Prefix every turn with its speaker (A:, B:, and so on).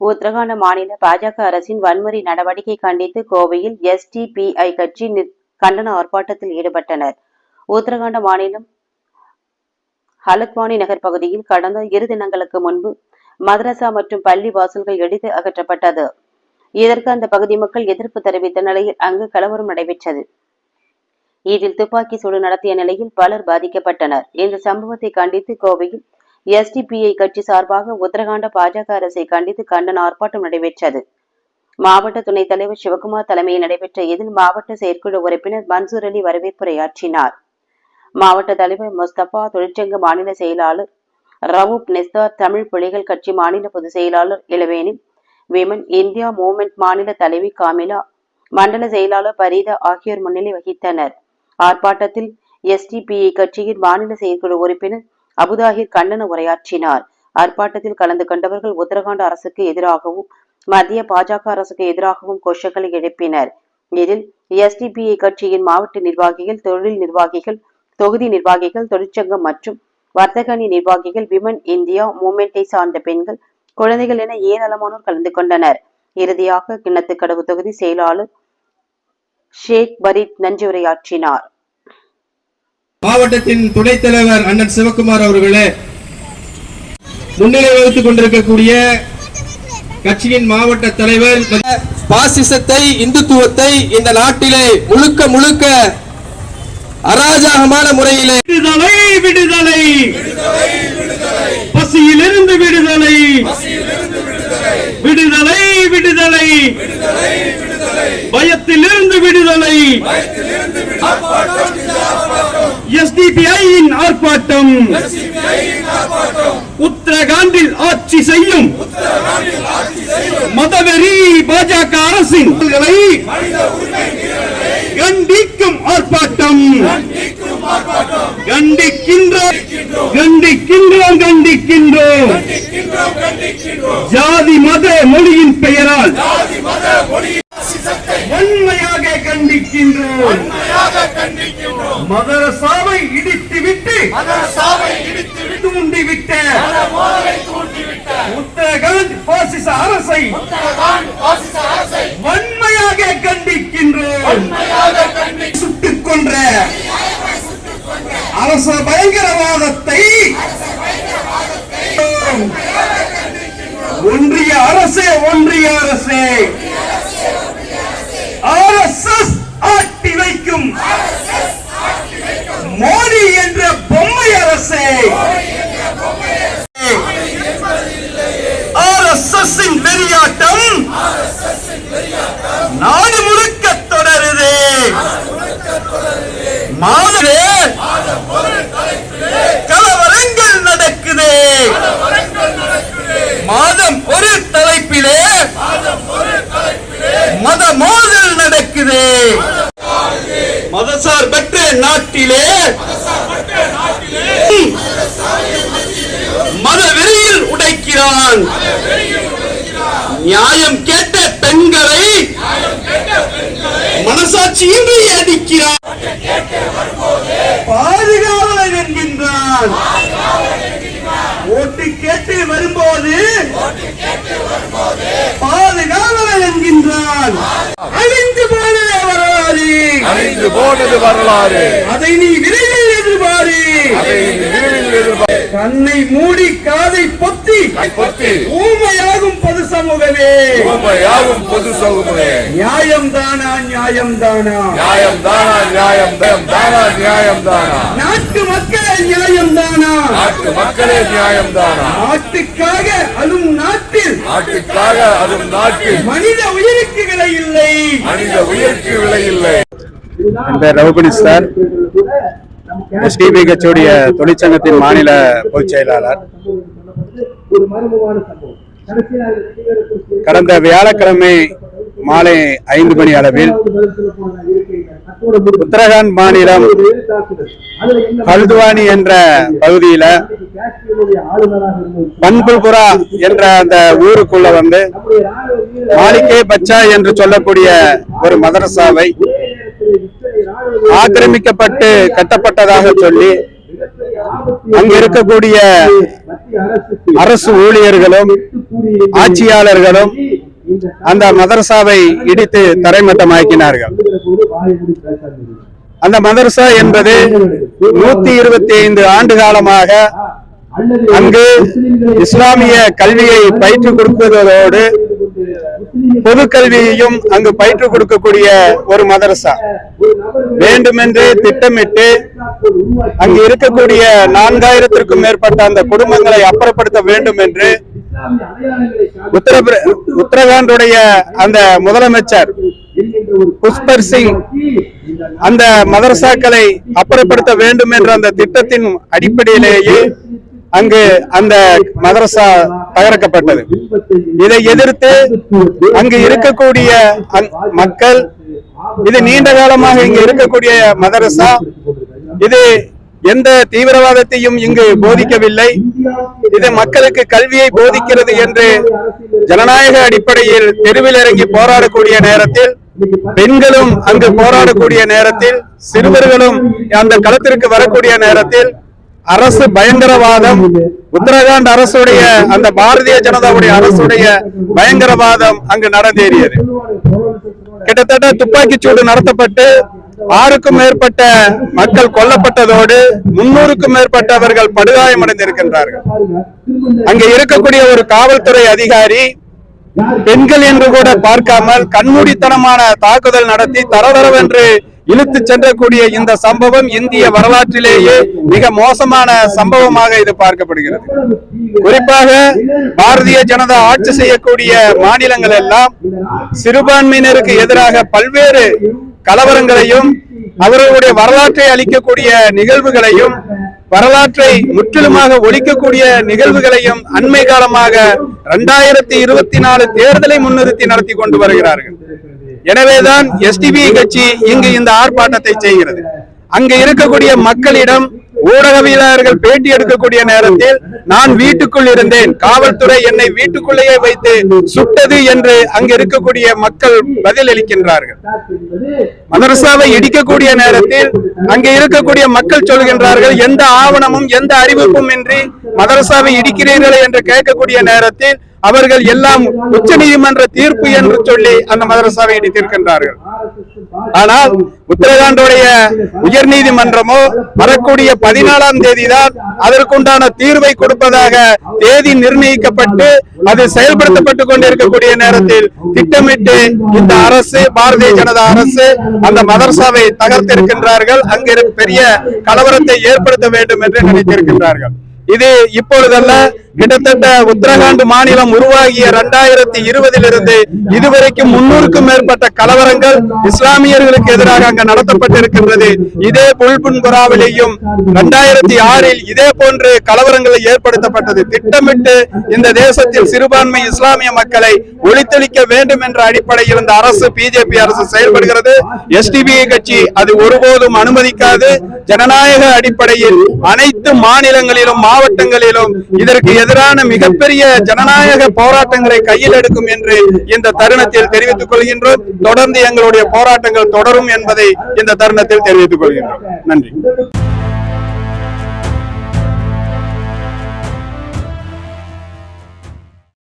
A: உத்தரகாண்ட் மாநில பாஜக அரசின் வன்முறை நடவடிக்கை கண்டித்து கோவையில் எஸ்டிபிஐ கட்சி கண்டன ஆர்ப்பாட்டத்தில் ஈடுபட்டனர். உத்தரகாண்ட் மாநிலம் ஹலத்வானி நகர் பகுதியில் கடந்த இரு தினங்களுக்கு முன்பு மதரசா மற்றும் பள்ளி வாசல்கள் எடுத்து அகற்றப்பட்டது. இதற்கு அந்த பகுதி மக்கள் எதிர்ப்பு தெரிவித்த நிலையில் அங்கு கலவரம் நடைபெற்றது. இதில் துப்பாக்கி சூடு நடத்திய நிலையில் பலர் பாதிக்கப்பட்டனர். இந்த சம்பவத்தை கண்டித்து கோவையில் எஸ்டிபிஐ கட்சி சார்பாக உத்தரகாண்ட பாஜக அரசை கண்டித்து கண்டன ஆர்ப்பாட்டம் நடைபெற்றது. மாவட்ட துணைத் தலைவர் சிவகுமார் தலைமையில் நடைபெற்ற இதில் மாவட்ட செயற்குழு உறுப்பினர் மன்சூர் அலி வரவேற்புரையாற்றினார். மாவட்ட தலைவர் முஸ்தபா தொழிற்சங்க மாநில செயலாளர் ரவூப் நெஸ்தார் தமிழ் புலிகள் கட்சி மாநில பொதுச் செயலாளர் இளவேணி விமன் இந்தியா மூவ்மெண்ட் மாநில தலைவி காமிலா மண்டல செயலாளர் பரீதா ஆகியோர் முன்னிலை வகித்தனர். ஆர்ப்பாட்டத்தில் எஸ்டிபிஐ கட்சியின் மாநில செயற்குழு உறுப்பினர் அபுதாஹிர் கண்டன உரையாற்றினார். ஆர்ப்பாட்டத்தில் கலந்து கொண்டவர்கள் உத்தரகாண்ட் அரசுக்கு எதிராகவும் மத்திய பாஜக அரசுக்கு எதிராகவும் கோஷங்களை எழுப்பினர். இதில் எஸ்டிபிஐ கட்சியின் மாவட்ட நிர்வாகிகள் தொழில் நிர்வாகிகள் தொகுதி நிர்வாகிகள் தொழிற்சங்கம் மற்றும் வர்த்தக அணி நிர்வாகிகள் விமன் இந்தியா மூமெண்டை சார்ந்த பெண்கள் குழந்தைகள் என ஏராளமானோர் கலந்து கொண்டனர். இறுதியாக கிண்ணத்துக்கடவு தொகுதி செயலாளர் ஷேக் பரீத் நன்றியுரையாற்றினார்
B: மாவட்டத்தின் துணைத் தலைவர் அண்ணன் சிவகுமார் அவர்களே முன்னிலை வகித்துக் கொண்டிருக்கக்கூடிய கட்சியின் மாவட்ட தலைவர் பாசிசத்தை இந்துத்துவத்தை இந்த நாட்டிலே முழுக்க முழுக்க அராஜகமான முறையிலே
C: விடுதலை விடுதலை. பசியிலிருந்து விடுதலை. விடுதலை விடுதலை. பயத்திலிருந்து விடுதலை. எஸ்டிபிஐயின் ஆர்ப்பாட்டம். உத்தரகாண்டில் ஆட்சி செய்யும். மதவெறி பாஜக அரசின் கண்டிக்கும் ஆர்ப்பாட்டம். கண்டிக்கின்றோம். கண்டிக்கின்றோம். கண்டிக்கின்றோம் ஜாதி மத மொழியின் பெயரால் வன்மையாக கண்டிக்கின்றோம். மதரசாவை இடித்துவிட்டு தூண்டிவிட்ட உத்தரகாண்ட் பாசிச அரசை வன்மையாக கண்டிக்கின்றோம் சுட்டுக் கொன்ற அரச பயங்கரவாதத்தை ஒன்றிய அரசே ஒன்றிய அரசே. ஆர்எஸ்எஸ் ஆட்டி வைக்கும். மோடி என்ற பொம்மை அரசே உடைக்கிறான் நியாயம் கேட்ட பெண்களை மனசாட்சியின்றி அடிக்கிறான் பாதுகாவலன் என்கின்றான். ஓட்டு கேட்டு வரும்போது பாதுகாவலன் என்கின்றான். அழிந்து போன வரலாறு.
D: அழிந்து போனது வரலாறு.
C: அதை நீ விரைவில் எதிர்பாரு.
D: அதை விரைவில் எதிர்பார்த்து
C: கண்ணை மூடி காதை பொத்தி.
D: பொத்தி.
C: ஊமையாகும் பொது சமூகமே.
D: யாவும் பொது சௌகமே
C: நியாயம் தானா நியாயம் தானா
D: நியாயம் தானா நியாயம் தானா நியாயம் தானா
C: நாட்டு மக்கள் நியாயம் தானா
D: நாட்டு மக்களே நியாயம் தானா
C: நாட்டுக்காக அழும் நாட்டில்.
D: நாட்டுக்காக அதுவும் நாட்டில்.
C: மனித உயிருக்கு விலை இல்லை.
D: மனித உயிருக்கு விலை இல்லை.
E: பேர் ரவுபணி சார். எஸ்டிபி கட்சியுடைய தொழிற்சங்கத்தின் மாநில பொதுச் செயலாளர். கடந்த வியாழக்கிழமை மாலை ஐந்து மணி அளவில் உத்தரகாண்ட் மாநிலம் ஹல்துவானி என்ற பகுதியில பண்புல்புரா என்ற அந்த ஊருக்குள்ள வந்து மாளிகை பச்சா என்று சொல்லக்கூடிய ஒரு மதரசாவை ஆக்கிரமிக்கப்பட்டு கட்டப்பட்டதாக சொல்லி அங்க இருக்கக்கூடிய அரசு ஊழியர்களும் ஆட்சியாளர்களும் அந்த மதரசாவை இடித்து தரைமட்டமாக்கினார்கள். அந்த மதரசா என்பது நூத்தி இருபத்தி ஐந்து ஆண்டு காலமாக அங்கு இஸ்லாமிய கல்வியை பயிற்றுக் கொடுப்பதோடு பொது கல்வியையும் அங்கு பயிற்றுக் கொடுக்கக்கூடிய ஒரு மதரசா வேண்டுமென்றே திட்டமிட்டு அங்கு இருக்கக்கூடிய நான்காயிரத்திற்கும் மேற்பட்ட அந்த குடும்பங்களை அப்புறப்படுத்த வேண்டும் என்று உத்தரபிர உத்தரகாண்டுடைய அந்த முதலமைச்சர் புஷ்பர் சிங் அந்த மதரசாக்களை அப்புறப்படுத்த வேண்டும் என்ற அந்த திட்டத்தின் அடிப்படையிலேயே அங்கு அந்த மதரசா தகர்க்கப்பட்டது. இதை எதிர்த்து அங்கு இருக்கக்கூடிய மக்கள் இது நீண்ட காலமாக இங்கு இருக்கக்கூடிய மதரசா இது எந்த தீவிரவாதத்தையும் இங்கு போதிக்கவில்லை. இது மக்களுக்கு கல்வியை போதிக்கிறது என்று ஜனநாயக அடிப்படையில் தெருவில் இறங்கி போராடக்கூடிய நேரத்தில் பெண்களும் அங்கு போராடக்கூடிய நேரத்தில் சிறுவர்களும் அந்த களத்திற்கு வரக்கூடிய நேரத்தில் அரசு பயங்கரவாதம் உத்தரகாண்ட் அரசுடைய அந்த பாரதிய ஜனதாவுடைய அரசுடைய பயங்கரவாதம் அங்கு நடந்தேறியது. கிட்டத்தட்ட துப்பாக்கி சூடு நடத்தப்பட்டு ஆறுக்கும் மேற்பட்ட மக்கள் கொல்லப்பட்டதோடு முன்னூறுக்கும் மேற்பட்டவர்கள் படுகாயமடைந்திருக்கின்றார்கள். அங்கே இருக்கக்கூடிய ஒரு காவல்துறை அதிகாரி பெண்கள் என்று கூட பார்க்காமல் கண்மூடித்தனமான தாக்குதல் நடத்தி தரதரவென்று இழுத்து சென்றக்கூடிய இந்த சம்பவம் இந்திய வரலாற்றிலேயே மிக மோசமான சம்பவமாக இது பார்க்கப்படுகிறது. குறிப்பாக பாரதிய ஜனதா ஆட்சி செய்யக்கூடிய மாநிலங்கள் எல்லாம் சிறுபான்மையினருக்கு எதிராக பல்வேறு கலவரங்களையும் அவர்களுடைய வரலாற்றை அளிக்கக்கூடிய நிகழ்வுகளையும் வரலாற்றை முற்றிலுமாக ஒழிக்கக்கூடிய நிகழ்வுகளையும் அண்மை காலமாக இரண்டாயிரத்தி இருபத்தி நாலு தேர்தலை முன்னிறுத்தி நடத்தி கொண்டு வருகிறார்கள். எனவேதான் எஸ்டிபி கட்சி இங்கு இந்த ஆர்ப்பாட்டத்தை செய்கிறது. அங்கு இருக்கக்கூடிய மக்களிடம் ஊடகவியலாளர்கள் பேட்டி எடுக்கக்கூடிய நேரத்தில் நான் வீட்டுக்குள் இருந்தேன். காவல்துறை என்னை வீட்டுக்குள்ளேயே வைத்து சுட்டது என்று அங்கு இருக்கக்கூடிய மக்கள் பதிலளிக்கின்றார்கள் மதரசாவை இடிக்கக்கூடிய நேரத்தில் அங்கே இருக்கக்கூடிய மக்கள் சொல்கின்றார்கள் எந்த ஆவணமும் எந்த அறிவிப்பும் இன்றி மதரசாவை இடிக்கிறீர்கள் என்று கேட்கக்கூடிய நேரத்தில் அவர்கள் எல்லாம் உச்ச நீதிமன்ற தீர்ப்பு என்று சொல்லி அந்த மதரசாவை இடித்திருக்கின்றார்கள். ஆனால் உத்தரகாண்டுடைய உயர் நீதிமன்றமோ வரக்கூடிய பதினாலாம் தேதிதான் அதற்குண்டான தீர்வை கொடுப்பதாக தேதி நிர்ணயிக்கப்பட்டு அது செயல்படுத்தப்பட்டு கொண்டிருக்கக்கூடிய நேரத்தில் திட்டமிட்டு இந்த அரசு பாரதிய ஜனதா அரசு அந்த மதரசாவை தகர்த்திருக்கின்றார்கள். அங்கு பெரிய கலவரத்தை ஏற்படுத்த வேண்டும் என்று நினைத்திருக்கின்றார்கள். இது இப்பொழுதல்ல கிட்டத்தட்ட உத்தரகாண்ட் மாநிலம் உருவாகிய இரண்டாயிரத்தி இருபதிலிருந்து இதுவரைக்கும் முன்னூறுக்கும் மேற்பட்ட கலவரங்கள் இஸ்லாமியர்களுக்கு எதிராக அங்கு நடத்தப்பட்டிருக்கின்றது. இதே புல்புன்புராவிலேயும் இரண்டாயிரத்தி ஆறில் இதே போன்று கலவரங்களை ஏற்படுத்தப்பட்டது. திட்டமிட்டு இந்த தேசத்தில் சிறுபான்மை இஸ்லாமிய மக்களை ஒழித்தளிக்க வேண்டும் என்ற அடிப்படையில் இந்த அரசு பிஜேபி அரசு செயல்படுகிறது. எஸ்டிபிஐ கட்சி அது ஒருபோதும் அனுமதிக்காது. ஜனநாயக அடிப்படையில் அனைத்து மாநிலங்களிலும் மாவட்டங்களிலும் இதற்கு எதிரான மிகப்பெரிய ஜனநாயக போராட்டங்களை கையில் எடுக்கும் என்று இந்த தருணத்தில் தெரிவித்துக் கொள்கின்றோம். தொடர்ந்து எங்களுடைய போராட்டங்கள் தொடரும் என்பதை இந்த தருணத்தில் தெரிவித்துக் கொள்கின்றோம். நன்றி.